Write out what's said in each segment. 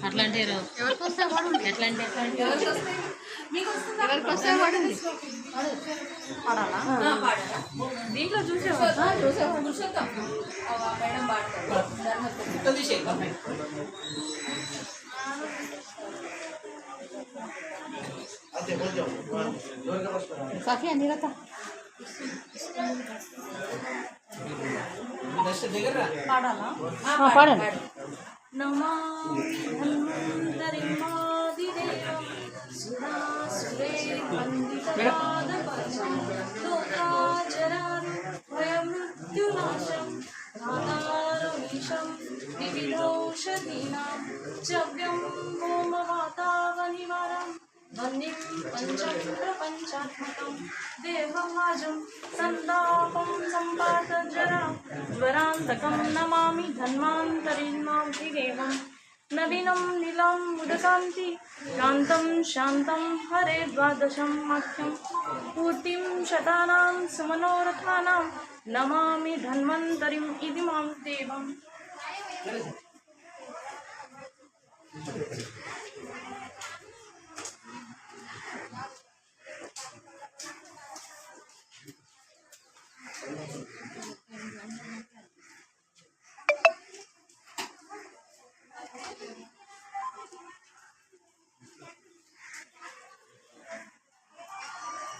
అట్లాంటి ఎవరికి వస్తే కూడా ఎట్లాంటి ఎవరికి వస్తే కూడా పాడాలా. దీంట్లో చూసే చూసే పురుషోత్తం మేడం పాడతారు సఖి నిరత పాడాలా పాడండి నమామి ధన్వంతరిమాదిదేవం సురాసురే धातारमीशं विविधौषधीनां जव्यं गोमवातावनिवारं ध्वनिं पञ्चप्रपञ्चात्मकं देहभाजं सन्तापं सम्पातजरा ज्वरान्तकं नमामि धन्वान्तरिन्मां त्रिदेवम्। नवीनं नीलां मुदकान्ति शान्तं शान्तं हरे द्वादशं माख्यं पूर्तिं शतानां सुमनोरथानां नमामि धन्वन्तरिम् इति माँ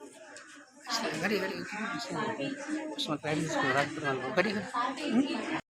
घरी घरी घरी घरी